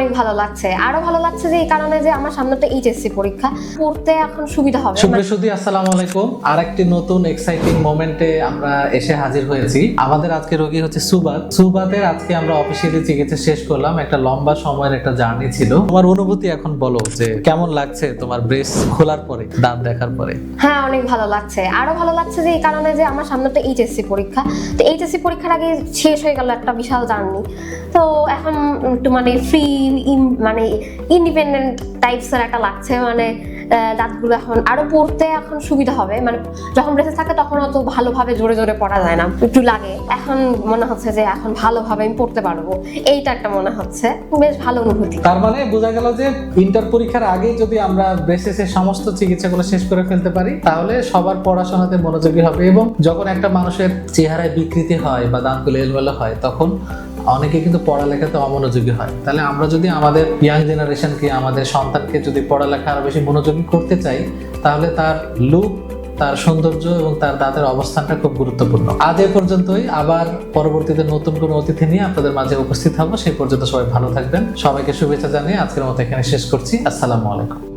অনেক ভালো লাগছে। আরও ভালো লাগছে যে এই কারণে যে আমার সামনে তো এইচএসসি পরীক্ষা পড়তে এখন সুবিধা হবে। মানে সুপ্রিয় সুধী আসসালামু আলাইকুম। আর একটি নতুন এক্সাইটিং মোমেন্টে আমরা এসে হাজির হয়েছি। আমাদের আজকে রোগী হচ্ছে সুবাদ সুবাদের আজকে আমরা অফিসিয়ালি চিকিৎসা শেষ করলাম। একটা লম্বা সময়ের একটা জার্নি ছিল। তোমার অনুভূতি এখন বলো যে কেমন লাগছে তোমার ব্রেস খোলার পরে দাঁত দেখার পরে? হ্যাঁ অনেক ভালো লাগছে। আরও ভালো লাগছে যে এই কারণে যে আমার সামনে তো এইচএসসি পরীক্ষা। তো এইচএসসি পরীক্ষার আগে শেষ হয়ে গেল একটা বিশাল জার্নি। তো এখন একটু মানে ফ্রি মানে ইন্ডিপেন্ডেন্ট টাইপসের একটা লাগছে মানে দাঁতগুলো এখন আরও পড়তে এখন সুবিধা হবে। মানে যখন ব্রেসে থাকে তখন অত ভালোভাবে জোরে জোরে পড়া যায় না, একটু লাগে। এখন মনে হচ্ছে যে এখন ভালোভাবে আমি পড়তে পারব। এইটা একটা মনে হচ্ছে। বেশ ভালো অনুভূতি। তার মানে বোঝা গেল যে ইন্টার পরীক্ষার আগে যদি আমরা ব্রেসেসের সমস্ত চিকিৎসাগুলো শেষ করে ফেলতে পারি, তাহলে সবার পড়াশোনাতে মনোযোগী হবে এবং যখন একটা মানুষের চেহারায় বিকৃতি হয় বা দাঁতগুলো এলোমেলো হয়, তখন অনেকে কিন্তু পড়ালেখাতে অমনোযোগী হয়। তাহলে আমরা যদি আমাদের ইয়াং জেনারেশনকে আমাদের সন্তানকে যদি পড়ালেখা আরও বেশি মনোযোগী করতে চাই, তাহলে তার লুক তার সৌন্দর্য এবং তার দাঁতের অবস্থানটা খুব গুরুত্বপূর্ণ। আজ এ পর্যন্তই। আবার পরবর্তীতে নতুন কোনো অতিথি নিয়ে আপনাদের মাঝে উপস্থিত হব। সেই পর্যন্ত সবাই ভালো থাকবেন। সবাইকে শুভেচ্ছা জানিয়ে আজকের মতো এখানে শেষ করছি। আসসালামু আলাইকুম।